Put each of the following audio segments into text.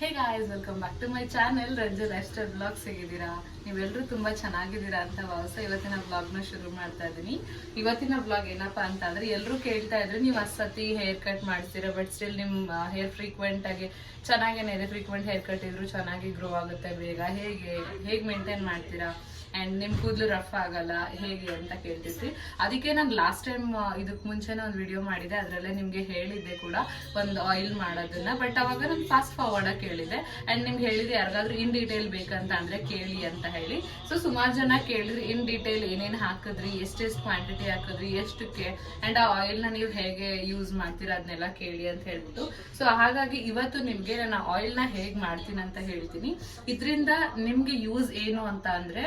Hey guys welcome back to my channel Ranju lifestyle blogs ಹೇಗಿದ್ದೀರಾ? ನೀವೆಲ್ಲರೂ ತುಂಬಾ ಚೆನ್ನಾಗಿದ್ದೀರಾ ಅಂತ ಭಾವಿಸ ಇವತ್ತಿನ ಬ್ಲಾಗ್ನ ಶುರು ಮಾಡ್ತಾ ಇದ್ದೀನಿ. ಇವತ್ತಿನ ಬ್ಲಾಗ್ ಏನಪ್ಪಾ ಅಂತ ಅಂದರೆ ಎಲ್ಲರೂ ಕೇಳ್ತಾ ಇದ್ರೆ ನೀವು ಅಸತಿ ಹೇರ್ ಕಟ್ ಮಾಡ್ತೀರಾ ಬಟ್ ಸ್ಟಿಲ್ ನಿಮ್ಮ ಹೇರ್ ಫ್ರೀಕ್ವೆಂಟ್ ಆಗಿ, ಚೆನ್ನಾಗೇನೆ ಇದೆ ಫ್ರೀಕ್ವೆಂಟ್ ಹೇರ್ ಕಟ್ ಇದ್ರು ಚೆನ್ನಾಗಿ ಗ್ರೋ ಆಗುತ್ತೆ ಬೇಗ. ಹೇಗೆ ಹೇಗೆ ಮೇಂಟೈನ್ ಮಾಡ್ತೀರಾ? ಅಂಡ್ ನಿಮ್ ಕೂದಲು ರಫ್ ಆಗಲ್ಲ, ಹೇಗೆ ಅಂತ ಕೇಳ್ತಿದ್ವಿ. ಅದಕ್ಕೆ ನಾನು ಲಾಸ್ಟ್ ಟೈಮ್ ಇದಕ್ ಮುಂಚೆನೇ ಒಂದು ವಿಡಿಯೋ ಮಾಡಿದೆ. ಅದರಲ್ಲೇ ನಿಮ್ಗೆ ಹೇಳಿದ್ದೆ ಕೂಡ ಒಂದು ಆಯಿಲ್ ಮಾಡೋದನ್ನ. ಬಟ್ ಅವಾಗ ನಾನು ಫಾಸ್ಟ್ ಫಾರ್ವರ್ಡ್ ಆಗಿ ಕೇಳಿದೆ. ಅಂಡ್ ನಿಮ್ಗೆ ಹೇಳಿದೆ ಯಾರಿಗಾದ್ರೂ ಇನ್ ಡೀಟೇಲ್ ಬೇಕಂತ ಅಂದ್ರೆ ಕೇಳಿ ಅಂತ ಹೇಳಿ. ಸೊ ಸುಮಾರು ಜನ ಕೇಳಿದ್ರಿ ಇನ್ ಡೀಟೇಲ್ ಏನೇನು ಹಾಕಿದ್ರಿ? ಎಷ್ಟೆಷ್ಟು ಕ್ವಾಂಟಿಟಿ ಹಾಕಿದ್ರಿ? ಎಷ್ಟಕ್ಕೆ? ಅಂಡ್ ಆ ಆಯಿಲ್ನ ನೀವು ಹೇಗೆ ಯೂಸ್ ಮಾಡ್ತೀರಾ? ಅದನ್ನೆಲ್ಲ ಕೇಳಿ ಅಂತ ಹೇಳ್ಬಿಟ್ಟು. ಸೊ ಹಾಗಾಗಿ ಇವತ್ತು ನಿಮ್ಗೆ ನಾನು ಆಯಿಲ್ನ ಹೇಗ್ ಮಾಡ್ತೀನಿ ಅಂತ ಹೇಳ್ತೀನಿ. ಇದರಿಂದ ನಿಮ್ಗೆ ಯೂಸ್ ಏನು ಅಂತ ಅಂದ್ರೆ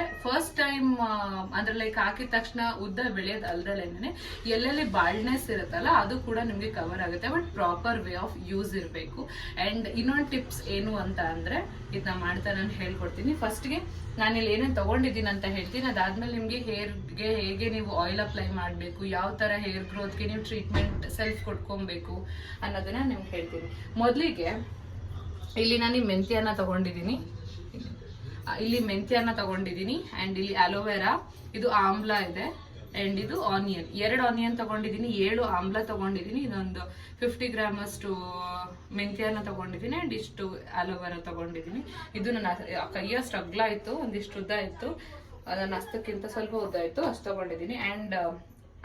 ಟೈಮ್ ಅಂದ್ರೆ ಲೈಕ್ ಹಾಕಿದ ತಕ್ಷಣ ಉದ್ದ ಬೆಳೆಯೋದು ಅಲ್ದಲೇನೆ ಎಲ್ಲೆಲ್ಲಿ ಬಾಲ್ಡ್ನೆಸ್ ಇರುತ್ತಲ್ಲ ಅದು ಕೂಡ ನಿಮಗೆ ಕವರ್ ಆಗುತ್ತೆ. But proper way of use ಇರಬೇಕು. ಅಂಡ್ ಇನ್ನೊಂದು ಟಿಪ್ಸ್ ಏನು ಅಂತ ಅಂದ್ರೆ ಇದನ್ನ ಮಾಡ್ತಾ ನಾನು ಹೇಳ್ಕೊಡ್ತೀನಿ. ಫಸ್ಟ್ಗೆ ಇಲ್ಲಿ ಏನೇನು ತಗೊಂಡಿದ್ದೀನಿ ಅಂತ ಹೇಳ್ತೀನಿ. ಅದಾದ್ಮೇಲೆ ನಿಮಗೆ ಹೇರ್ಗೆ ಹೇಗೆ ನೀವು ಆಯಿಲ್ ಅಪ್ಲೈ ಮಾಡಬೇಕು, ಯಾವ ತರ ಹೇರ್ ಗ್ರೋತ್ಗೆ ನೀವು ಟ್ರೀಟ್ಮೆಂಟ್ ಸೆಲ್ಫ್ ಕೊಟ್ಕೊಬೇಕು ಅನ್ನೋದನ್ನ ನಿಮ್ಗೆ ಹೇಳ್ತೀನಿ. ಮೊದಲಿಗೆ, ಇಲ್ಲಿ ನಾನು ಈ ಮೆಂತ್ಯನ ತಗೊಂಡಿದ್ದೀನಿ. ಇಲ್ಲಿ ಮೆಂತ್ಯನ ತಗೊಂಡಿದ್ದೀನಿ ಅಂಡ್ ಇಲ್ಲಿ ಅಲೋವೆರಾ, ಇದು ಆಮ್ಲ ಇದೆ ಅಂಡ್ ಇದು ಆನಿಯನ್ ಎರಡು ಆನಿಯನ್ ತಗೊಂಡಿದ್ದೀನಿ, ಏಳು ಆಮ್ಲ ತಗೊಂಡಿದ್ದೀನಿ, ಇದೊಂದು ಫಿಫ್ಟಿ ಗ್ರಾಮ್ ಅಷ್ಟು ಮೆಂತ್ಯನ ತಗೊಂಡಿದ್ದೀನಿ ಅಂಡ್ ಇಷ್ಟು ಅಲೋವೆರಾ ತಗೊಂಡಿದ್ದೀನಿ. ಇದು ನನ್ನ ಕೈಯ ಸ್ಟ್ರಗ್ಲ ಆಯ್ತು, ಒಂದಿಷ್ಟು ಉದ್ದ ಇತ್ತು ಅದನ್ನ ಹಸ್ತಕ್ಕಿಂತ ಸ್ವಲ್ಪ ಉದ್ದ ಇತ್ತು ಅಷ್ಟು ತಗೊಂಡಿದ್ದೀನಿ. ಅಂಡ್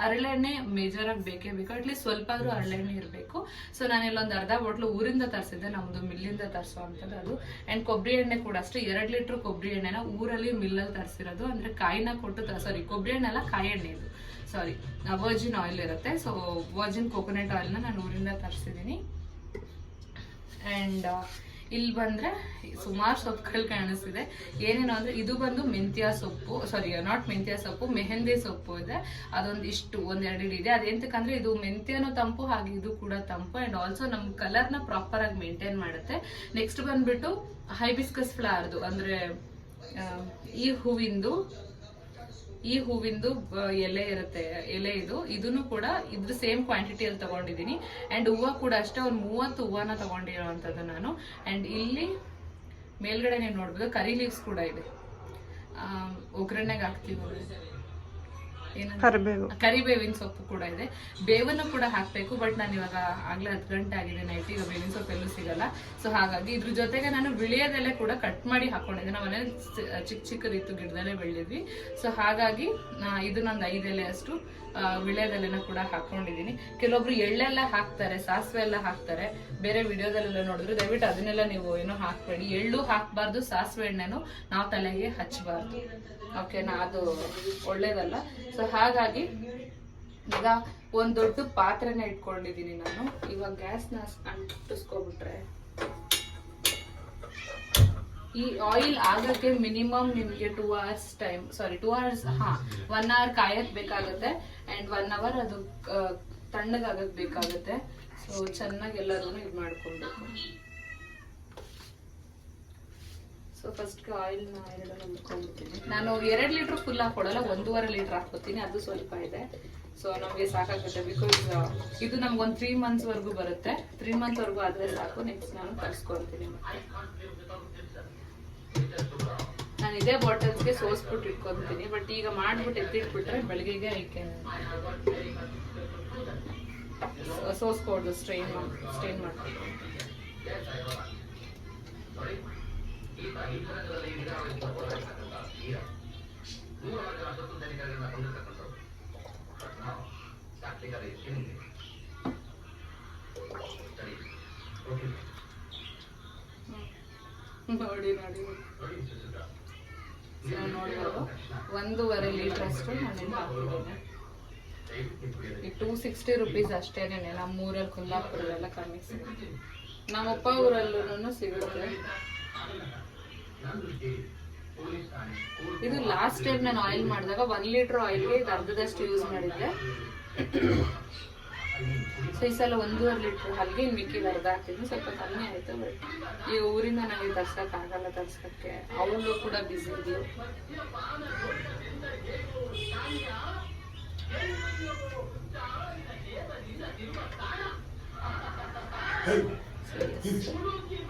ಹರಳೆಣ್ಣೆ ಮೇಜರ್ ಆಗಿ ಬೇಕೇ ಬೇಕು ಅಟ್ಲೀಸ್ಟ್ ಸ್ವಲ್ಪ ಆದ್ರೂ ಹರಳೆಣ್ಣೆ ಇರಬೇಕು. ಸೊ ನಾನು ಇಲ್ಲೊಂದು ಅರ್ಧ ಬಾಟ್ಲು ಊರಿಂದ ತರಿಸಿದ್ದೆ ನಮ್ದು ಮಿಲ್ಲಿಂದ ತರಿಸುವಂಥದ್ದು ಅದು. ಅಂಡ್ ಕೊಬ್ಬರಿ ಎಣ್ಣೆ ಕೂಡ ಅಷ್ಟೇ ಎರಡು ಲೀಟರ್ ಕೊಬ್ಬರಿ ಎಣ್ಣೆನ ಊರಲ್ಲಿ ಮಿಲ್ಲಲ್ಲಿ ತರಿಸಿರೋದು. ಅಂದ್ರೆ ಕಾಯಿನ ಕೊಟ್ಟು ಸಾರಿ ಕೊಬ್ಬರಿ ಎಣ್ಣೆ ಅಲ್ಲ ಕಾಯಿ ಎಣ್ಣೆ ಇದು. ಸಾರಿ ವರ್ಜಿನ್ ಆಯಿಲ್ ಇರುತ್ತೆ. ಸೊ ವರ್ಜಿನ್ ಕೋಕೋನಟ್ ಆಯಿಲ್ನ ನಾನು ಊರಿಂದ ತರಿಸಿದ್ದೀನಿ. ಅಂಡ್ ಇಲ್ಲಿ ಬಂದ್ರೆ ಸುಮಾರು ಸೊಪ್ಪುಗಳು ಕಾಣಿಸ್ತಿದೆ. ಏನೇನು ಅಂದ್ರೆ ಇದು ಬಂದು ಮೆಂತ್ಯ ಸೊಪ್ಪು ಸಾರಿ ನಾಟ್ ಮೆಂತ್ಯ ಸೊಪ್ಪು, ಮೆಹಂದಿ ಸೊಪ್ಪು ಇದೆ. ಅದೊಂದು ಇಷ್ಟು, ಒಂದ್ ಎರಡು ಹಿಡಿ ಇದೆ ಅದೆಂತಕ್ಕಂದ್ರೆ ಇದು ಮೆಂತ್ಯನೂ ತಂಪು, ಹಾಗೆ ಇದು ಕೂಡ ತಂಪು. ಅಂಡ್ ಆಲ್ಸೋ ನಮ್ಮ ಕಲರ್ನ ಪ್ರಾಪರ್ ಆಗಿ ಮೇಂಟೈನ್ ಮಾಡುತ್ತೆ. ನೆಕ್ಸ್ಟ್ ಬಂದ್ಬಿಟ್ಟು ಹೈಬಿಸ್ಕಸ್ ಫ್ಲವರ್ದು ಅಂದ್ರೆ ಈ ಹೂವಿಂದು ಈ ಹೂವಿಂದು ಎಲೆ ಇರುತ್ತೆ, ಎಲೆ ಇದು. ಇದನ್ನು ಕೂಡ ಇದ್ರ ಸೇಮ್ ಕ್ವಾಂಟಿಟಿಯಲ್ಲಿ ತಗೊಂಡಿದ್ದೀನಿ. ಅಂಡ್ ಹೂವ ಕೂಡ ಅಷ್ಟೇ, ಒಂದು ಮೂವತ್ತು ಹೂವನ ತಗೊಂಡಿರೋವಂಥದ್ದು ನಾನು. ಅಂಡ್ ಇಲ್ಲಿ ಮೇಲ್ಗಡೆ ನೀವು ನೋಡ್ಬೋದು, ಕರಿ ಲೀವ್ಸ್ ಕೂಡ ಇದೆ. ಒಗ್ಗರಣೆಗೆ ಹಾಕ್ತೀವಿ. ಕರಿಬೇವು. ಕರಿಬೇವಿನ ಸೊಪ್ಪು ಕೂಡ ಇದೆ. ಬೇವನ್ನು ಕೂಡ ಹಾಕ್ಬೇಕು ಬಟ್ ನಾನು ಇವಾಗ ಆಗ್ಲೇ ಹತ್ತು ಗಂಟೆ ಆಗಿದೆ ನೈಟ್ ಈಗ ಬೇವಿನ ಸೊಪ್ಪು ಎಲ್ಲೂ ಸಿಗಲ್ಲ. ಸೊ ಹಾಗಾಗಿ ಇದ್ರ ಜೊತೆಗೆ ನಾನು ವಿಳಿಯದೆಲೆ ಕೂಡ ಕಟ್ ಮಾಡಿ ಹಾಕೊಂಡಿದ್ದೆ. ನಾವ್ ಮನೇಲಿ ಚಿಕ್ಕ ಚಿಕ್ಕದಿತ್ತು ಗಿಡದಲ್ಲೇ ಬೆಳೆದಿದ್ವಿ. ಸೊ ಹಾಗಾಗಿ ಇದು ನಂದು ಐದೆಲೆ ಅಷ್ಟು ಆ, ವಿಳ್ಯದೆಲೆನ ಕೂಡ ಹಾಕೊಂಡಿದ್ದೀನಿ. ಕೆಲವೊಬ್ರು ಎಳ್ಳೆಲ್ಲ ಹಾಕ್ತಾರೆ ಸಾಸಿವೆ ಎಲ್ಲ ಹಾಕ್ತಾರೆ. ಬೇರೆ ವಿಡಿಯೋದಲ್ಲೆಲ್ಲ ನೋಡಿದ್ರೆ ದಯವಿಟ್ಟು ಅದನ್ನೆಲ್ಲ ನೀವು ಏನೋ ಹಾಕ್ಬೇಡಿ. ಎಳ್ಳು ಹಾಕ್ಬಾರ್ದು ಸಾಸಿವೆ ಎಣ್ಣೆನು ನಾವು ತಲೆಗೆ ಹಚ್ಚಬಾರ್ದು ಓಕೆನಾ? ಅದು ಒಳ್ಳೇದಲ್ಲ. ಸೊ ಹಾಗಾಗಿ ಈಗ ಒಂದು ದೊಡ್ಡ ಪಾತ್ರೆನ ಇಟ್ಕೊಂಡಿದೀನಿ ನಾನು. ಇವಾಗ ಗ್ಯಾಸ್ನ ಅಂಟಿಸ್ಕೊಬಿಟ್ರೆ ಈ ಆಯಿಲ್ ಆಗಕ್ಕೆ ಮಿನಿಮಮ್ ನಿಮಗೆ two hours time sorry two hours ಹಾ ಒನ್ ಅವರ್ ಕಾಯಕ್ ಬೇಕಾಗುತ್ತೆ ಅಂಡ್ ಒನ್ ಅವರ್ ಅದು ತಣ್ಣಗಾಗಕ್ಕೆ ತಣ್ಣಗಾಗಕ್ ಬೇಕಾಗುತ್ತೆ. ಸೊ ಚೆನ್ನಾಗಿ ಎಲ್ಲರೂ ಇದು ಮಾಡ್ಕೊಬೇಕು ಸೊ ಫಸ್ಟ್ ಆಯಿಲ್ನ ನಾನು ಎರಡು ಲೀಟ್ರ್ ಫುಲ್ ಹಾಕೊಡಲ್ಲ, ಒಂದೂವರೆ ಲೀಟ್ರ್ ಹಾಕ್ಕೊತೀನಿ, ಅದು ಸ್ವಲ್ಪ ಇದೆ. ಸೊ ನಮಗೆ ಸಾಕಾಗುತ್ತೆ ಬಿಕಾಸ್ ಇದು ನಮ್ಗೆ ಒಂದು ತ್ರೀ ಮಂತ್ಸ್ ವರೆಗೂ ಬರುತ್ತೆ. ತ್ರೀ ಮಂತ್ಸ್ವರೆಗೂ ಆದರೆ ಸಾಕು ನೆಕ್ಸ್ಟ್ ನಾನು ಮತ್ತೆ ನಾನು ಇದೇ ಬಾಟಲ್ಸ್ಗೆ ಸೋಸ್ಬಿಟ್ಟು ಇಟ್ಕೊತೀನಿ ಬಟ್ ಈಗ ಮಾಡ್ಬಿಟ್ಟು ಎತ್ತಿಟ್ಬಿಟ್ರೆ ಬೆಳಗ್ಗೆಗೆ ಐಕೆ ಸೋಸ್ಕೊಡ್ದು ಸ್ಟ್ರೈನ್ ಸ್ಟ್ರೈನ್ ಮಾಡ್ಕೊಂಡು. ನೋಡಿ ನೋಡಿ. ಒಂದೂವರೆ ಲೀಟರ್ ಅಷ್ಟು ನಾನು ಹಾಕಿದ್ದೀನಿ ಈ ಟೂ ಸಿಕ್ಸ್ಟಿ ರುಪೀಸ್ ಅಷ್ಟೇನೆ ನಮ್ಮ ಊರಲ್ಲಿ ಕುಂದಾಪುರಲ್ಲೆಲ್ಲ ಕಮ್ಮಿ ಸಿಗುತ್ತೆ. ನಮ್ಮಪ್ಪ ಊರಲ್ಲೂ ಸಿಗುತ್ತೆ. ಇದು ಲಾಸ್ಟ್ ಟೈಮ್ ನಾನು ಆಯಿಲ್ ಮಾಡಿದಾಗ ಒನ್ ಲೀಟರ್ ಆಯಿಲ್ಗೆ ಇದು ಅರ್ಧದಷ್ಟು ಯೂಸ್ ಮಾಡಿದ್ದೆ. ಸೊ ಈ ಸಲ ಒಂದೂವರೆ ಲೀಟರ್ ಹಲ್ಗೆ ಇನ್ನು ಮಿಕ್ಕಿದ ಅರ್ಧ ಹಾಕಿದ್ವಿ ಸ್ವಲ್ಪ ಕಮ್ಮಿ ಆಯಿತು ಬಟ್ ಈ ಊರಿಂದ ನನಗೆ ತರ್ಸಕ್ ಆಗಲ್ಲ ತರ್ಸಕ್ಕೆ. ಅವಳು ಕೂಡ ಬಿಸಿ ಇದ್ಲು.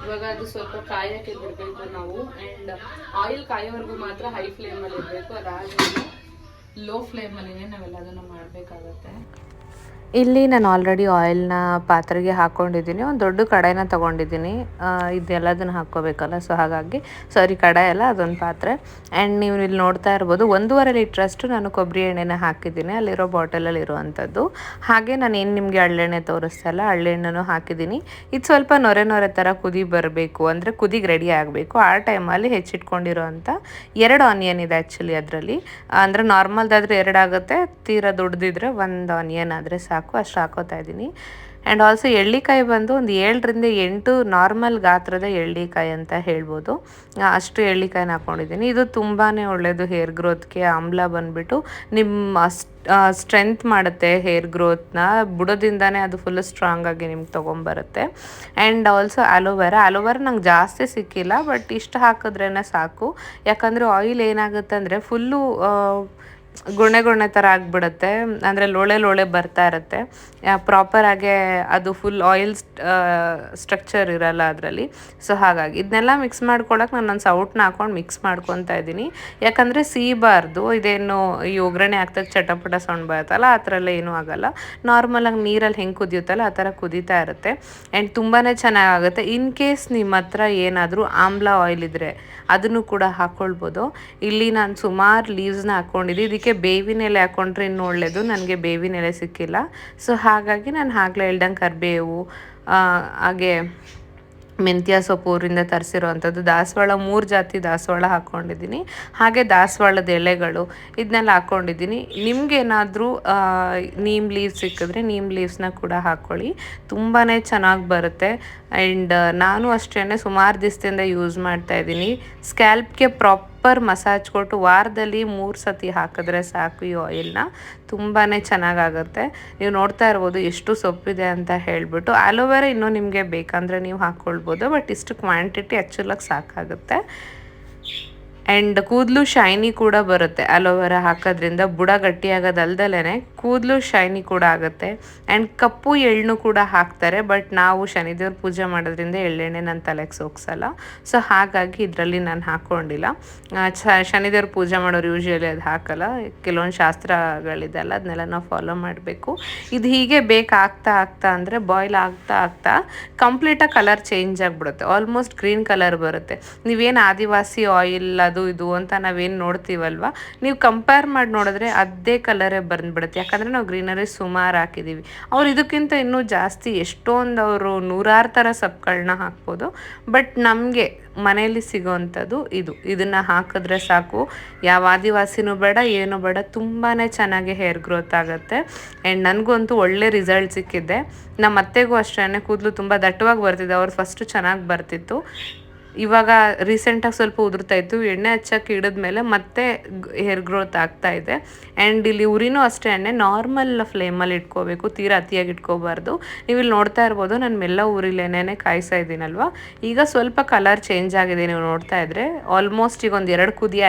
ಇವಾಗ ಅದು ಸ್ವಲ್ಪ ಕಾಯಕ್ಕೆ ಬಿಡಬೇಕು ನಾವು. ಆ್ಯಂಡ್ ಆಯಿಲ್ ಕಾಯೋವರೆಗೂ ಮಾತ್ರ ಹೈ ಫ್ಲೇಮಲ್ಲಿ ಇರಬೇಕು ಅದಾದಮೇಲೆ ಲೋ ಫ್ಲೇಮಲ್ಲಿನೇ ನಾವೆಲ್ಲದನ್ನು ಮಾಡಬೇಕಾಗತ್ತೆ. ಇಲ್ಲಿ ನಾನು ಆಲ್ರೆಡಿ ಆಯಿಲ್ನ ಪಾತ್ರೆಗೆ ಹಾಕ್ಕೊಂಡಿದ್ದೀನಿ ಒಂದು ದೊಡ್ಡ ಕಡಾಯಿನ ತೊಗೊಂಡಿದ್ದೀನಿ. ಇದೆಲ್ಲದನ್ನು ಹಾಕ್ಕೋಬೇಕಲ್ಲ ಸೊ ಹಾಗಾಗಿ ಸಾರಿ ಕಡಾಯಿ ಅಲ್ಲ, ಅದೊಂದು ಪಾತ್ರೆ. ಆ್ಯಂಡ್ ನೀವು ಇಲ್ಲಿ ನೋಡ್ತಾ ಇರ್ಬೋದು, ಒಂದೂವರೆ ಲೀಟ್ರಷ್ಟು ನಾನು ಕೊಬ್ಬರಿ ಎಣ್ಣೆನ ಹಾಕಿದ್ದೀನಿ, ಅಲ್ಲಿರೋ ಬಾಟಲಲ್ಲಿ ಇರುವಂಥದ್ದು ಹಾಗೆ ನಾನು ಏನು ನಿಮಗೆ ಹಳ್ಳೆಣ್ಣೆ ತೋರಿಸ್ತಲ್ಲ ಹಳ್ಳೆಣ್ಣೆನೂ ಹಾಕಿದ್ದೀನಿ. ಇದು ಸ್ವಲ್ಪ ನೊರೆ ನೊರೆ ಥರ ಕುದಿ ಬರಬೇಕು, ಅಂದರೆ ಕುದಿಗೆ ರೆಡಿ ಆಗಬೇಕು. ಆ ಟೈಮಲ್ಲಿ ಹೆಚ್ಚಿಟ್ಕೊಂಡಿರುವಂಥ ಎರಡು ಆನಿಯನ್ ಇದೆ ಆ್ಯಕ್ಚುಲಿ ಅದರಲ್ಲಿ. ಅಂದರೆ ನಾರ್ಮಲ್ದಾದರೆ ಎರಡಾಗುತ್ತೆ ತೀರಾ ದೊಡ್ಡದಿದ್ರೆ ಒಂದು ಆನಿಯನ್ ಆದರೆ ಸಾಕು. ಅಷ್ಟು ಹಾಕೋತಾ ಇದ್ದೀನಿ. ಆ್ಯಂಡ್ ಆಲ್ಸೋ ಎಳ್ಳಿಕಾಯಿ ಬಂದು ಒಂದು ಏಳರಿಂದ ಎಂಟು ನಾರ್ಮಲ್ ಗಾತ್ರದ ಎಳ್ಳಿಕಾಯಿ ಅಂತ ಹೇಳ್ಬೋದು. ಅಷ್ಟು ಎಳ್ಳಿಕಾಯಿನ ಹಾಕ್ಕೊಂಡಿದ್ದೀನಿ ಇದು ತುಂಬಾ ಒಳ್ಳೆಯದು ಹೇರ್ ಗ್ರೋತ್ಗೆ ಆಮ್ಲ ಬಂದುಬಿಟ್ಟು ನಿಮ್ಮ ಸ್ಟ್ರೆಂತ್ ಮಾಡುತ್ತೆ ಹೇರ್ ಗ್ರೋತ್ನ ಬುಡದಿಂದನೇ ಅದು ಫುಲ್ ಸ್ಟ್ರಾಂಗ್ ಆಗಿ ನಿಮ್ಗೆ ತೊಗೊಂಬರುತ್ತೆ. And also aloe vera aloe vera ನಂಗೆ ಜಾಸ್ತಿ ಸಿಕ್ಕಿಲ್ಲ ಬಟ್ ಇಷ್ಟು ಹಾಕಿದ್ರೇ ಸಾಕು. ಯಾಕಂದರೆ ಆಯಿಲ್ ಏನಾಗುತ್ತೆ ಅಂದರೆ ಫುಲ್ಲು ಗುಣೆ ಗುಣೆ ಥರ ಆಗಿಬಿಡುತ್ತೆ. ಅಂದರೆ ಲೋಳೆ ಲೋಳೆ ಬರ್ತಾ ಇರುತ್ತೆ. ಪ್ರಾಪರ್ ಆಗಿ ಅದು ಫುಲ್ ಆಯಿಲ್ ಸ್ಟ್ರಕ್ಚರ್ ಇರಲ್ಲ ಅದರಲ್ಲಿ. ಸೊ ಹಾಗಾಗಿ ಇದನ್ನೆಲ್ಲ ಮಿಕ್ಸ್ ಮಾಡ್ಕೊಳಕ್ಕೆ ನಾನು ಒಂದು ಸೌಟ್ನ ಹಾಕೊಂಡು ಮಿಕ್ಸ್ ಮಾಡ್ಕೊತಾ ಇದ್ದೀನಿ. ಯಾಕಂದರೆ ಸೀಬಾರ್ದು, ಇದೇನು ಈ ಒಗ್ಗರಣೆ ಹಾಕ್ದಾಗ ಚಟಪಟ ಸೌಂಡ್ ಬರುತ್ತಲ್ಲ ಆ ಥರ ಎಲ್ಲ ಏನೂ ಆಗಲ್ಲ. ನಾರ್ಮಲಾಗಿ ನೀರಲ್ಲಿ ಹೆಂಗೆ ಕುದಿಯುತ್ತಲ್ಲ, ಆ ಥರ ಕುದೀತಾ ಇರುತ್ತೆ. ಆ್ಯಂಡ್ ತುಂಬಾ ಚೆನ್ನಾಗಾಗುತ್ತೆ ಇನ್ ಕೇಸ್ ನಿಮ್ಮ ಹತ್ರ ಏನಾದರೂ ಆಮ್ಲ ಆಯಿಲ್ ಇದ್ದರೆ ಅದನ್ನು ಕೂಡ ಹಾಕ್ಕೊಳ್ಬೋದು ಇಲ್ಲಿ ನಾನು ಸುಮಾರು ಲೀವ್ಸ್ನ ಹಾಕ್ಕೊಂಡಿದ್ದೆ ಇದಕ್ಕೆ ಬೇವಿನ ಎಲೆ ಹಾಕ್ಕೊಂಡ್ರೆ ಇನ್ನೂ ಒಳ್ಳೆಯದು ನನಗೆ ಬೇವಿನ ಎಲೆ ಸಿಕ್ಕಿಲ್ಲ. ಸೊ ಹಾಗಾಗಿ ನಾನು ಆಗಲೇ ಹೇಳ್ದಂಗೆ ಕರಿಬೇವು ಹಾಗೆ ಮೆಂತ್ಯ ಸೊಪ್ಪು ಊರಿಂದ ತರಿಸಿರುವಂಥದ್ದು. ದಾಸವಾಳ, ಮೂರು ಜಾತಿ ದಾಸವಾಳ ಹಾಕ್ಕೊಂಡಿದ್ದೀನಿ. ಹಾಗೆ ದಾಸವಾಳದ ಎಲೆಗಳು ಇದನ್ನೆಲ್ಲ ಹಾಕ್ಕೊಂಡಿದ್ದೀನಿ. ನಿಮಗೇನಾದರೂ ನೀಮ್ ಲೀವ್ಸ್ ಸಿಕ್ಕಿದ್ರೆ ನೀಮ್ ಲೀವ್ಸ್ನ ಕೂಡ ಹಾಕ್ಕೊಳ್ಳಿ ತುಂಬಾ ಚೆನ್ನಾಗಿ ಬರುತ್ತೆ. ಆ್ಯಂಡ್ ನಾನು ಅಷ್ಟೇ ಸುಮಾರು ದಿವಸದಿಂದ ಯೂಸ್ ಮಾಡ್ತಾ ಇದ್ದೀನಿ. ಸ್ಕ್ಯಾಲ್ಪ್ಗೆ ಪ್ರಾಪರ್ ಮಸಾಜ್ ಕೊಟ್ಟು ವಾರದಲ್ಲಿ ಮೂರು ಸತಿ ಹಾಕಿದ್ರೆ ಸಾಕು ಈ ಆಯಿಲ್ನ ತುಂಬಾ ಚೆನ್ನಾಗಾಗುತ್ತೆ. ನೀವು ನೋಡ್ತಾ ಇರ್ಬೋದು ಎಷ್ಟು ಸೊಪ್ಪಿದೆ ಅಂತ ಹೇಳಿಬಿಟ್ಟು. ಅಲೋವೆರಾ ಇನ್ನೂ ನಿಮಗೆ ಬೇಕಂದರೆ ನೀವು ಹಾಕ್ಕೊಳ್ಬೋದು ಬಟ್ ಇಷ್ಟು ಕ್ವಾಂಟಿಟಿ ಆ್ಯಕ್ಚುಲಾಗಿ ಸಾಕಾಗುತ್ತೆ. ಆ್ಯಂಡ್ ಕೂದಲು ಶೈನಿ ಕೂಡ ಬರುತ್ತೆ. ಅಲೋವೆರಾ ಹಾಕೋದ್ರಿಂದ ಬುಡ ಗಟ್ಟಿಯಾಗೋದಲ್ದಲೇ ಕೂದಲು ಶೈನಿ ಕೂಡ ಆಗುತ್ತೆ. ಆ್ಯಂಡ್ ಕಪ್ಪು ಎಳ್ಳು ಕೂಡ ಹಾಕ್ತಾರೆ ಬಟ್ ನಾವು ಶನಿದೇವ್ರ ಪೂಜೆ ಮಾಡೋದ್ರಿಂದ ಎಳ್ಳೆಣ್ಣೆ ನನ್ನ ತಲೆಗೆ ಸೋಕ್ಸಲ್ಲ. ಸೊ ಹಾಗಾಗಿ ಇದರಲ್ಲಿ ನಾನು ಹಾಕ್ಕೊಂಡಿಲ್ಲ ಶನಿದೇವ್ರ ಪೂಜೆ ಮಾಡೋರು ಯೂಶ್ವಲಿ ಅದು ಹಾಕಲ್ಲ. ಕೆಲವೊಂದು ಶಾಸ್ತ್ರಗಳಿದೆಲ್ಲ ಅದನ್ನೆಲ್ಲ ನಾವು ಫಾಲೋ ಮಾಡಬೇಕು. ಇದು ಹೀಗೆ ಬೇಕಾಗ್ತಾ ಆಗ್ತಾ ಅಂದರೆ ಬಾಯ್ಲ್ ಆಗ್ತಾ ಆಗ್ತಾ ಕಂಪ್ಲೀಟಾಗಿ ಕಲರ್ ಚೇಂಜ್ ಆಗಿಬಿಡುತ್ತೆ. ಆಲ್ಮೋಸ್ಟ್ ಗ್ರೀನ್ ಕಲರ್ ಬರುತ್ತೆ. ನೀವೇನು ಆದಿವಾಸಿ ಆಯಿಲ್ ಅದು ಇದು ಅಂತ ನಾವೇನು ನೋಡ್ತೀವಲ್ವ? ನೀವು ಕಂಪೇರ್ ಮಾಡಿ ನೋಡಿದ್ರೆ ಅದೇ ಕಲರೇ ಬಂದ್ಬಿಡುತ್ತೆ. ಯಾಕಂದರೆ ನಾವು ಗ್ರೀನರಿ ಸುಮಾರು ಹಾಕಿದ್ದೀವಿ ಅವ್ರು ಇದಕ್ಕಿಂತ ಇನ್ನೂ ಜಾಸ್ತಿ ಎಷ್ಟೊಂದು ಅವರು ನೂರಾರು ಥರ ಸೊಪ್ಪುಗಳನ್ನ ಹಾಕ್ಬೋದು. ಬಟ್ ನಮಗೆ ಮನೆಯಲ್ಲಿ ಸಿಗೋವಂಥದ್ದು ಇದು. ಇದನ್ನು ಹಾಕಿದ್ರೆ ಸಾಕು. ಯಾವ ಆದಿವಾಸಿನೂ ಬೇಡ, ಏನೂ ಬೇಡ. ತುಂಬಾ ಚೆನ್ನಾಗಿ ಹೇರ್ ಗ್ರೋತ್ ಆಗುತ್ತೆ. ಆ್ಯಂಡ್ ನನಗಂತೂ ಒಳ್ಳೆ ರಿಸಲ್ಟ್ ಸಿಕ್ಕಿದೆ. ನಮ್ಮ ಅತ್ತೆಗೂ ಅಷ್ಟೇ ಕೂದಲು ತುಂಬ ದಟ್ಟವಾಗಿ ಬರ್ತಿದೆ. ಅವ್ರು ಫಸ್ಟು ಚೆನ್ನಾಗಿ ಬರ್ತಿತ್ತು. ಇವಾಗ ರೀಸೆಂಟಾಗಿ ಸ್ವಲ್ಪ ಉದುರ್ತಾ ಇತ್ತು. ಎಣ್ಣೆ ಹಚ್ಚಕ್ಕೆ ಮೇಲೆ ಮತ್ತೆ ಹೇರ್ ಗ್ರೋತ್ ಆಗ್ತಾ ಇದೆ. ಆ್ಯಂಡ್ ಇಲ್ಲಿ ಉರಿನೂ ಅಷ್ಟೇ, ಎಣ್ಣೆ ನಾರ್ಮಲ್ ಫ್ಲೇಮಲ್ಲಿ ಇಟ್ಕೋಬೇಕು, ತೀರಾ ಅತಿಯಾಗಿ ಇಟ್ಕೋಬಾರ್ದು. ನೀವು ಇಲ್ಲಿ ನೋಡ್ತಾ ಇರ್ಬೋದು, ನಾನು ಮೆಲ್ಲ ಉರಿಲೇನೇ ಕಾಯಿಸ್ತಾ ಇದ್ದೀನಲ್ವ? ಈಗ ಸ್ವಲ್ಪ ಕಲರ್ ಚೇಂಜ್ ಆಗಿದೆ, ನೀವು ನೋಡ್ತಾ ಇದ್ರೆ. ಆಲ್ಮೋಸ್ಟ್ ಈಗ ಒಂದು ಎರಡು ಕುದಿ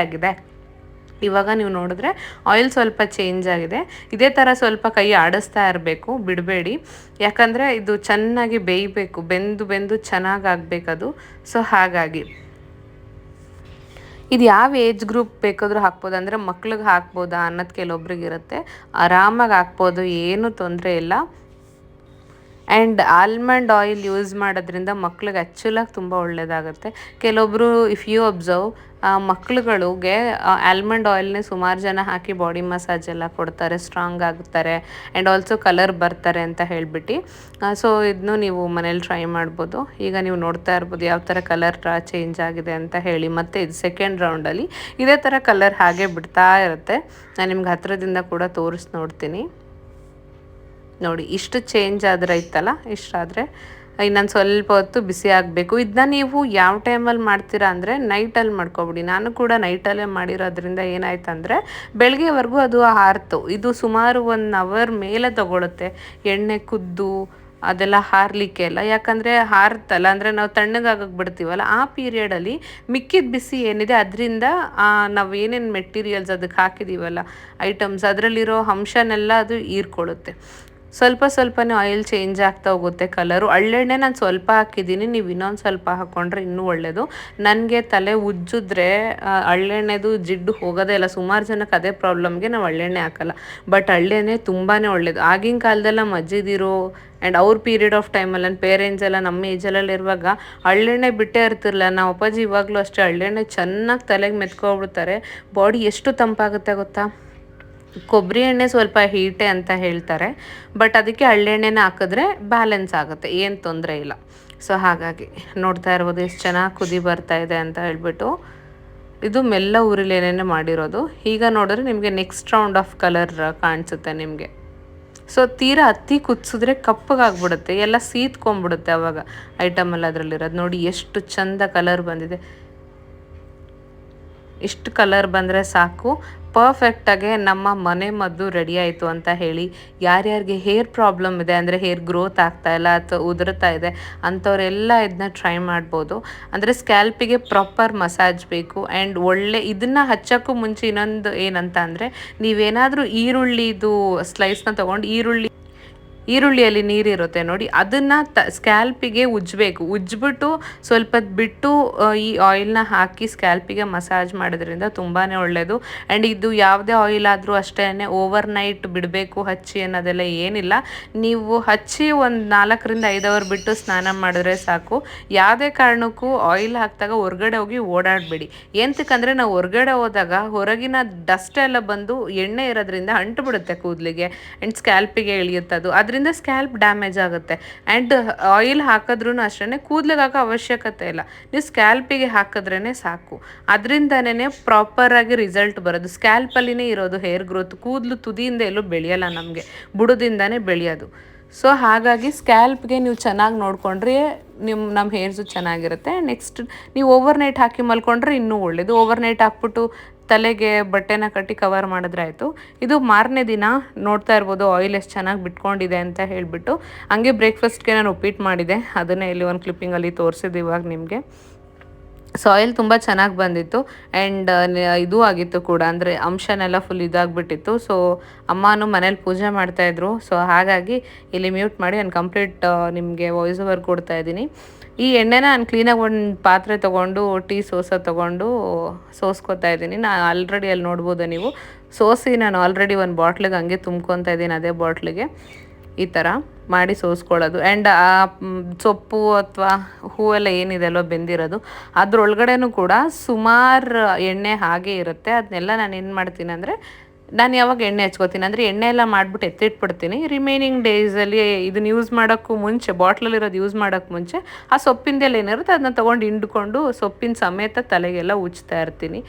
ಇವಾಗ ನೀವು ನೋಡಿದ್ರೆ ಆಯಿಲ್ ಸ್ವಲ್ಪ ಚೇಂಜ್ ಆಗಿದೆ. ಇದೇ ಥರ ಸ್ವಲ್ಪ ಕೈ ಆಡಿಸ್ತಾ ಇರಬೇಕು, ಬಿಡಬೇಡಿ. ಯಾಕಂದರೆ ಇದು ಚೆನ್ನಾಗಿ ಬೇಯಬೇಕು, ಬೆಂದು ಬೆಂದು ಚೆನ್ನಾಗಿ ಆಗಬೇಕದು. ಸೊ ಹಾಗಾಗಿ. ಇದು ಯಾವ ಏಜ್ ಗ್ರೂಪ್ ಬೇಕಾದರೂ ಹಾಕ್ಬೋದು, ಅಂದರೆ ಮಕ್ಳಿಗೆ ಹಾಕ್ಬೋದಾ ಅನ್ನೋದು ಕೆಲವೊಬ್ರಿಗೆ ಇರುತ್ತೆ. ಆರಾಮಾಗಿ ಹಾಕ್ಬೋದು, ಏನೂ ತೊಂದರೆ ಇಲ್ಲ. ಆ್ಯಂಡ್ ಆಲ್ಮಂಡ್ ಆಯಿಲ್ ಯೂಸ್ ಮಾಡೋದ್ರಿಂದ ಮಕ್ಳಿಗೆ ಆ್ಯಕ್ಚುಲಾಗಿ ತುಂಬ ಒಳ್ಳೆಯದಾಗುತ್ತೆ ಕೆಲವೊಬ್ಬರು ಇಫ್ ಯು ಅಬ್ಸರ್ವ್ ಮಕ್ಳುಗಳಿಗೆ ಆಲ್ಮಂಡ್ ಆಯಿಲ್ನೇ ಸುಮಾರು ಜನ ಹಾಕಿ ಬಾಡಿ ಮಸಾಜ್ ಎಲ್ಲ ಕೊಡ್ತಾರೆ ಸ್ಟ್ರಾಂಗ್ ಆಗ್ತಾರೆ ಆ್ಯಂಡ್ ಆಲ್ಸೋ ಕಲರ್ ಬರ್ತಾರೆ ಅಂತ ಹೇಳಿಬಿಟ್ಟು. ಸೊ ಇದನ್ನು ನೀವು ಮನೇಲಿ ಟ್ರೈ ಮಾಡ್ಬೋದು. ಈಗ ನೀವು ನೋಡ್ತಾ ಇರ್ಬೋದು ಯಾವ ಥರ ಕಲರ್ ಚೇಂಜ್ ಆಗಿದೆ ಅಂತ ಹೇಳಿ. ಮತ್ತು ಇದು ಸೆಕೆಂಡ್ ರೌಂಡಲ್ಲಿ ಇದೇ ಥರ ಕಲರ್ ಹಾಗೆ ಬಿಡ್ತಾ ಇರುತ್ತೆ. ನಾನು ನಿಮ್ಗೆ ಹತ್ತಿರದಿಂದ ಕೂಡ ತೋರಿಸಿ ನೋಡ್ತೀನಿ. ನೋಡಿ, ಇಷ್ಟು ಚೇಂಜ್ ಆದರೆ ಇತ್ತಲ್ಲ ಇಷ್ಟಾದರೆ ಇನ್ನೊಂದು ಸ್ವಲ್ಪ ಹೊತ್ತು ಬಿಸಿ ಆಗಬೇಕು. ಇದನ್ನ ನೀವು ಯಾವ ಟೈಮಲ್ಲಿ ಮಾಡ್ತೀರಾ ಅಂದರೆ ನೈಟಲ್ಲಿ ಮಾಡ್ಕೊಬಿಡಿ. ನಾನು ಕೂಡ ನೈಟಲ್ಲೇ ಮಾಡಿರೋದ್ರಿಂದ ಏನಾಯ್ತು ಅಂದರೆ ಬೆಳಗ್ಗೆವರೆಗೂ ಅದು ಹಾರ್ತು. ಇದು ಸುಮಾರು ಒನ್ ಅವರ್ ಮೇಲೆ ತಗೊಳುತ್ತೆ. ಎಣ್ಣೆ ಕುದ್ದು ಅದೆಲ್ಲ ಹಾರಲಿಕ್ಕೆ ಎಲ್ಲ. ಯಾಕಂದರೆ ಹಾರ್ತಲ್ಲ, ಅಂದರೆ ನಾವು ತಣ್ಣಗಾಗಕ್ಕೆ ಬಿಡ್ತೀವಲ್ಲ, ಆ ಪೀರಿಯಡಲ್ಲಿ ಮಿಕ್ಕಿದ ಬಿಸಿ ಏನಿದೆ, ಅದರಿಂದ ನಾವು ಏನೇನು ಮೆಟೀರಿಯಲ್ಸ್ ಅದಕ್ಕೆ ಹಾಕಿದ್ದೀವಲ್ಲ ಐಟಮ್ಸ್ ಅದರಲ್ಲಿರೋ ಅಂಶನೆಲ್ಲ ಅದು ಹೀರ್ಕೊಳ್ಳುತ್ತೆ. ಸ್ವಲ್ಪ ಸ್ವಲ್ಪನೇ ಆಯಿಲ್ ಚೇಂಜ್ ಆಗ್ತಾ ಹೋಗುತ್ತೆ ಕಲರು ಹಳ್ಳೆಣ್ಣೆ ನಾನು ಸ್ವಲ್ಪ ಹಾಕಿದ್ದೀನಿ, ನೀವು ಇನ್ನೊಂದು ಸ್ವಲ್ಪ ಹಾಕ್ಕೊಂಡ್ರೆ ಇನ್ನೂ ಒಳ್ಳೆಯದು ನನಗೆ ತಲೆ ಉಜ್ಜಿದ್ರೆ ಹಳ್ಳೆಣ್ಣೆದು ಜಿಡ್ಡು ಹೋಗೋದೇ ಇಲ್ಲ. ಸುಮಾರು ಜನಕ್ಕೆ ಅದೇ ಪ್ರಾಬ್ಲಮ್ಗೆ ನಾವು ಹಳ್ಳೆಣ್ಣೆ ಹಾಕಲ್ಲ. ಬಟ್ ಹಳ್ಳೆಣ್ಣೆ ತುಂಬಾ ಒಳ್ಳೆಯದು ಆಗಿನ ಕಾಲದೆಲ್ಲ ಮಜ್ಜಿದಿರೋ ಆ್ಯಂಡ್ ಅವ್ರ ಪೀರಿಯಡ್ ಆಫ್ ಟೈಮಲ್ಲಿ ನನ್ನ ಪೇರೆಂಟ್ಸ್ ಎಲ್ಲ ನಮ್ಮ ಏಜಲ್ಲಿ ಇರುವಾಗ ಹಳ್ಳೆಣ್ಣೆ ಬಿಟ್ಟೇ ಇರ್ತಿರಲ್ಲ ನಾವು ಅಪ್ಪಾಜಿ ಇವಾಗಲೂ ಅಷ್ಟೇ ಹಳ್ಳೆಣ್ಣೆ ಚೆನ್ನಾಗಿ ತಲೆಗೆ ಮೆತ್ಕೊಬಿಡ್ತಾರೆ. ಬಾಡಿ ಎಷ್ಟು ತಂಪಾಗುತ್ತೆ ಗೊತ್ತಾ? ಕೊಬ್ಬರಿ ಎಣ್ಣೆ ಸ್ವಲ್ಪ ಹೀಟೆ ಅಂತ ಹೇಳ್ತಾರೆ, ಬಟ್ ಅದಕ್ಕೆ ಹಳ್ಳೆಣ್ಣೆನ ಹಾಕಿದ್ರೆ ಬ್ಯಾಲೆನ್ಸ್ ಆಗುತ್ತೆ, ಏನು ತೊಂದರೆ ಇಲ್ಲ. ಸೊ ಹಾಗಾಗಿ ನೋಡ್ತಾ ಇರ್ಬೋದು ಎಷ್ಟು ಚೆನ್ನಾಗಿ ಕುದಿ ಬರ್ತಾ ಇದೆ ಅಂತ ಹೇಳ್ಬಿಟ್ಟು. ಇದು ಮೆಲ್ಲ ಉರಿಲೇನೇ ಮಾಡಿರೋದು. ಈಗ ನೋಡಿದ್ರೆ ನಿಮಗೆ ನೆಕ್ಸ್ಟ್ ರೌಂಡ್ ಆಫ್ ಕಲರ್ ಕಾಣಿಸುತ್ತೆ ನಿಮಗೆ. ಸೊ ತೀರಾ ಹತ್ತಿ ಕುದಿಸಿದ್ರೆ ಕಪ್ಪಗಾಗ್ಬಿಡುತ್ತೆ, ಎಲ್ಲ ಸೀತ್ಕೊಂಡ್ಬಿಡುತ್ತೆ ಅವಾಗ ಐಟಮಲ್ಲಿ ಅದರಲ್ಲಿರೋದು. ನೋಡಿ ಎಷ್ಟು ಚಂದ ಕಲರ್ ಬಂದಿದೆ. ಇಷ್ಟು ಕಲರ್ ಬಂದರೆ ಸಾಕು. ಪರ್ಫೆಕ್ಟಾಗೆ ನಮ್ಮ ಮನೆ ಮದ್ದು ರೆಡಿ ಆಯಿತು ಅಂತ ಹೇಳಿ, ಯಾರ್ಯಾರಿಗೆ ಹೇರ್ ಪ್ರಾಬ್ಲಮ್ ಇದೆ ಅಂದರೆ ಹೇರ್ ಗ್ರೋತ್ ಆಗ್ತಾ ಇಲ್ಲ ಅಥವಾ ಉದುರ್ತಾ ಇದೆ ಅಂಥವರೆಲ್ಲ ಇದನ್ನ ಟ್ರೈ ಮಾಡ್ಬೋದು. ಅಂದರೆ ಸ್ಕ್ಯಾಲ್ಪಿಗೆ ಪ್ರಾಪರ್ ಮಸಾಜ್ ಬೇಕು ಆ್ಯಂಡ್ ಒಳ್ಳೆ ಇದನ್ನು ಹಚ್ಚೋಕ್ಕೂ ಮುಂಚೆ ಇನ್ನೊಂದು ಏನಂತ ಅಂದರೆ ನೀವೇನಾದರೂ ಈರುಳ್ಳಿದು ಸ್ಲೈಸ್ನ ತೊಗೊಂಡು ಈರುಳ್ಳಿ ಈರುಳ್ಳಿಯಲ್ಲಿ ನೀರಿರುತ್ತೆ ನೋಡಿ. ಅದನ್ನು ತ ಸ್ಕ್ಯಾಲ್ಪಿಗೆ ಉಜ್ಜಬೇಕು. ಉಜ್ಜಿಬಿಟ್ಟು ಸ್ವಲ್ಪ ಬಿಟ್ಟು ಈ ಆಯಿಲ್ನ ಹಾಕಿ ಸ್ಕ್ಯಾಲ್ಪಿಗೆ ಮಸಾಜ್ ಮಾಡೋದ್ರಿಂದ ತುಂಬಾ ಒಳ್ಳೆಯದು ಆ್ಯಂಡ್ ಇದು ಯಾವುದೇ ಆಯಿಲ್ ಆದರೂ ಅಷ್ಟೇ ಓವರ್ ನೈಟ್ ಬಿಡಬೇಕು ಹಚ್ಚಿ ಅನ್ನೋದೆಲ್ಲ ಏನಿಲ್ಲ. ನೀವು ಹಚ್ಚಿ ಒಂದು ನಾಲ್ಕರಿಂದ ಐದು ಅವರ್ ಬಿಟ್ಟು ಸ್ನಾನ ಮಾಡಿದ್ರೆ ಸಾಕು. ಯಾವುದೇ ಕಾರಣಕ್ಕೂ ಆಯಿಲ್ ಹಾಕಿದಾಗ ಹೊರಗಡೆ ಹೋಗಿ ಓಡಾಡಬೇಡಿ. ಎಂತಕ್ಕಂದರೆ ನಾವು ಹೊರಗಡೆ ಹೋದಾಗ ಹೊರಗಿನ ಡಸ್ಟ್ ಎಲ್ಲ ಬಂದು ಎಣ್ಣೆ ಇರೋದ್ರಿಂದ ಅಂಟು ಬಿಡುತ್ತೆ ಕೂದಲಿಗೆ. ಆ್ಯಂಡ್ ಸ್ಕ್ಯಾಲ್ಪಿಗೆ ಇಳಿಯುತ್ತದು. ಅದು ಅದರಿಂದ ಸ್ಕ್ಯಾಲ್ಪ್ ಡ್ಯಾಮೇಜ್ ಆಗುತ್ತೆ. ಆ್ಯಂಡ್ ಆಯಿಲ್ ಹಾಕಿದ್ರೂ ಅಷ್ಟೇ ಕೂದಲಿಗೆ ಹಾಕೋ ಅವಶ್ಯಕತೆ ಇಲ್ಲ. ನೀವು ಸ್ಕ್ಯಾಲ್ಪಿಗೆ ಹಾಕಿದ್ರೇ ಸಾಕು. ಅದರಿಂದನೇ ಪ್ರಾಪರಾಗಿ ರಿಸಲ್ಟ್ ಬರೋದು. ಸ್ಕ್ಯಾಲ್ಪಲ್ಲಿನೇ ಇರೋದು ಹೇರ್ ಗ್ರೋತ್ ಕೂದಲು ತುದಿಯಿಂದ ಎಲ್ಲೂ ಬೆಳೆಯಲ್ಲ ನಮಗೆ. ಬುಡದಿಂದನೇ ಬೆಳೆಯೋದು. ಸೊ ಹಾಗಾಗಿ ಸ್ಕ್ಯಾಲ್ಪ್ಗೆ ನೀವು ಚೆನ್ನಾಗಿ ನೋಡಿಕೊಂಡ್ರೆ ನಿಮ್ಮ ನಮ್ಮ ಹೇರ್ಸು ಚೆನ್ನಾಗಿರುತ್ತೆ. ನೆಕ್ಸ್ಟ್ ನೀವು ಓವರ್ ನೈಟ್ ಹಾಕಿ ಮಲ್ಕೊಂಡ್ರೆ ಇನ್ನೂ ಒಳ್ಳೆಯದು ಓವರ್ ನೈಟ್ ಹಾಕ್ಬಿಟ್ಟು ತಲೆಗೆ ಬಟ್ಟೆನ ಕಟ್ಟಿ ಕವರ್ ಮಾಡಿದ್ರೆ ಆಯಿತು. ಇದು ಮಾರನೇ ದಿನ ನೋಡ್ತಾ ಇರ್ಬೋದು ಆಯಿಲ್ ಎಷ್ಟು ಚೆನ್ನಾಗಿ ಬಿಟ್ಕೊಂಡಿದೆ ಅಂತ ಹೇಳಿಬಿಟ್ಟು. ಹಂಗೆ ಬ್ರೇಕ್ಫಾಸ್ಟ್ಗೆ ನಾನು ಉಪ್ಪಿಟ್ಟು ಮಾಡಿದೆ. ಅದನ್ನೇ ಇಲ್ಲಿ ಒಂದು ಕ್ಲಿಪ್ಪಿಂಗಲ್ಲಿ ತೋರಿಸಿದ್ದು ಇವಾಗ ನಿಮಗೆ. ಸಾಯಿಲ್ ತುಂಬ ಚೆನ್ನಾಗಿ ಬಂದಿತ್ತು ಆ್ಯಂಡ್ ಇದು ಆಗಿತ್ತು ಕೂಡ. ಅಂದರೆ ಅಂಶನೆಲ್ಲ ಫುಲ್ ಇದಾಗ್ಬಿಟ್ಟಿತ್ತು. ಸೊ ಅಮ್ಮನೂ ಮನೇಲಿ ಪೂಜೆ ಮಾಡ್ತಾಯಿದ್ರು ಸೊ ಹಾಗಾಗಿ ಇಲ್ಲಿ ಮ್ಯೂಟ್ ಮಾಡಿ ನಾನು ಕಂಪ್ಲೀಟ್ ನಿಮಗೆ ವಾಯ್ಸ್ ಓವರ್ ಕೊಡ್ತಾ ಇದ್ದೀನಿ. ಈ ಎಣ್ಣೆನ ನಾನು ಕ್ಲೀನಾಗಿ ಒಂದು ಪಾತ್ರೆ ತೊಗೊಂಡು, ಟೀ ಸೋಸ ತೊಗೊಂಡು ಸೋಸ್ಕೊತಾ ಇದ್ದೀನಿ. ನಾನು ಆಲ್ರೆಡಿ ಅಲ್ಲಿ ನೋಡ್ಬೋದು ನೀವು. ಸೋಸಿ ನಾನು ಆಲ್ರೆಡಿ ಒಂದು ಬಾಟ್ಲಿಗೆ ಹಂಗೆ ತುಂಬ್ಕೊತಾ ಇದ್ದೀನಿ ಅದೇ ಬಾಟ್ಲಿಗೆ ಈ ಥರ ಮಾಡಿ ಸೋಸ್ಕೊಳ್ಳೋದು. ಆ್ಯಂಡ್ ಆ ಸೊಪ್ಪು ಅಥವಾ ಹೂವೆಲ್ಲ ಏನಿದೆ ಅಲ್ವ ಬೆಂದಿರೋದು ಅದ್ರೊಳಗಡೆ ಕೂಡ ಸುಮಾರು ಎಣ್ಣೆ ಹಾಗೆ ಇರುತ್ತೆ. ಅದನ್ನೆಲ್ಲ ನಾನು ಏನು ಮಾಡ್ತೀನಿ ಅಂದರೆ, ನಾನು ಯಾವಾಗ ಎಣ್ಣೆ ಹಚ್ಕೋತೀನಿ ಅಂದರೆ ಎಣ್ಣೆ ಎಲ್ಲ ಮಾಡಿಬಿಟ್ಟು ಎತ್ತಿಟ್ಬಿಡ್ತೀನಿ. ರಿಮೈನಿಂಗ್ ಡೇಸಲ್ಲಿ ಇದನ್ನ ಯೂಸ್ ಮಾಡೋಕ್ಕೂ ಮುಂಚೆ ಬಾಟ್ಲಲ್ಲಿರೋದು ಯೂಸ್ ಮಾಡೋಕ್ಕೆ ಮುಂಚೆ, ಆ ಸೊಪ್ಪಿಂದೆಲ್ಲ ಏನಿರುತ್ತೆ ಅದನ್ನ ತೊಗೊಂಡು ಹಿಂಡ್ಕೊಂಡು ಸೊಪ್ಪಿನ ಸಮೇತ ತಲೆಗೆಲ್ಲ ಉಜ್ತಾ ಇರ್ತೀನಿ.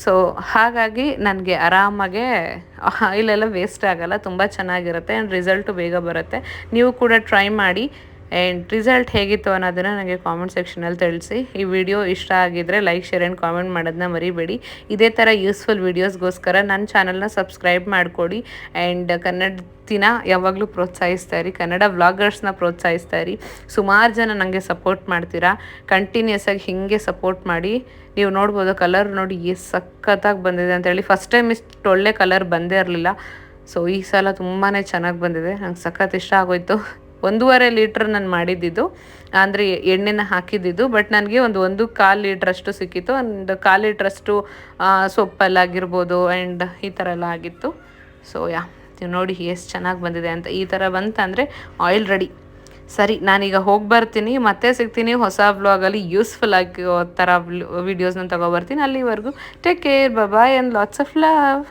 ಸೊ ಹಾಗಾಗಿ ನನಗೆ ಆರಾಮಾಗೆ ಆಯಿಲೆಲ್ಲ ವೇಸ್ಟ್ ಆಗಲ್ಲ, ತುಂಬ ಚೆನ್ನಾಗಿರುತ್ತೆ ಆ್ಯಂಡ್ ರಿಸಲ್ಟು ಬೇಗ ಬರುತ್ತೆ. ನೀವು ಕೂಡ ಟ್ರೈ ಮಾಡಿ. ಆ್ಯಂಡ್ ರಿಸಲ್ಟ್ ಹೇಗಿತ್ತು ಅನ್ನೋದನ್ನು ನನಗೆ ಕಾಮೆಂಟ್ ಸೆಕ್ಷನಲ್ಲಿ ತಿಳಿಸಿ. ಈ ವಿಡಿಯೋ ಇಷ್ಟ ಆಗಿದ್ದರೆ ಲೈಕ್ ಶೇರ್ ಆ್ಯಂಡ್ ಕಾಮೆಂಟ್ ಮಾಡೋದನ್ನ ಮರಿಬೇಡಿ. ಇದೇ ಥರ ಯೂಸ್ಫುಲ್ ವೀಡಿಯೋಸ್ಗೋಸ್ಕರ ನನ್ನ ಚಾನಲ್ನ ಸಬ್ಸ್ಕ್ರೈಬ್ ಮಾಡಿಕೊಡಿ. ಆ್ಯಂಡ್ ಕನ್ನಡ ದಿನ ಯಾವಾಗಲೂ ಪ್ರೋತ್ಸಾಹಿಸ್ತಾ ಇರಿ. ಕನ್ನಡ ವ್ಲಾಗರ್ಸ್ನ ಪ್ರೋತ್ಸಾಹಿಸ್ತಾ ಇರಿ. ಸುಮಾರು ಜನ ನನಗೆ ಸಪೋರ್ಟ್ ಮಾಡ್ತೀರಾ? ಕಂಟಿನ್ಯೂಸ್ ಆಗಿ ಹೀಗೆ ಸಪೋರ್ಟ್ ಮಾಡಿ. ನೀವು ನೋಡ್ಬೋದು ಕಲರ್ ನೋಡಿ ಎಷ್ಟು ಸಖತ್ತಾಗಿ ಬಂದಿದೆ ಅಂತೇಳಿ ಫಸ್ಟ್ ಟೈಮ್ ಇಷ್ಟು ಒಳ್ಳೆ ಕಲರ್ ಬಂದೇ ಇರಲಿಲ್ಲ. ಸೊ ಈ ಸಲ ತುಂಬಾ ಚೆನ್ನಾಗಿ ಬಂದಿದೆ. ನಂಗೆ ಸಖತ್ ಇಷ್ಟ ಆಗೋಯ್ತು. ಒಂದೂವರೆ ಲೀಟ್ರ್ ನಾನು ಮಾಡಿದ್ದಿದ್ದು. ಅಂದರೆ ಎಣ್ಣೆನ ಹಾಕಿದ್ದಿದ್ದು, ಬಟ್ ನನಗೆ ಒಂದು ಒಂದು ಕಾಲು ಲೀಟ್ರಷ್ಟು ಸಿಕ್ಕಿತ್ತು. ಒಂದು ಕಾಲು ಲೀಟ್ರಷ್ಟು ಸೊಪ್ಪಲ್ಲಾಗಿರ್ಬೋದು ಆ್ಯಂಡ್ ಈ ಥರ ಎಲ್ಲ ಆಗಿತ್ತು. ಸೊ ಯಾ ನೋಡಿ ಎಷ್ಟು ಚೆನ್ನಾಗಿ ಬಂದಿದೆ ಅಂತ. ಈ ಥರ ಬಂತಂದರೆ ಆಯಿಲ್ ರೆಡಿ. ಸರಿ, ನಾನೀಗ ಹೋಗಿ ಬರ್ತೀನಿ. ಮತ್ತೆ ಸಿಗ್ತೀನಿ ಹೊಸ ವ್ಲಾಗಲ್ಲಿ. ಯೂಸ್ಫುಲ್ ಆಗಿ ಥರ ವಿಡಿಯೋಸ್ನ ತಗೊಬರ್ತೀನಿ ಅಲ್ಲಿವರೆಗೂ. Take care bye and lots of love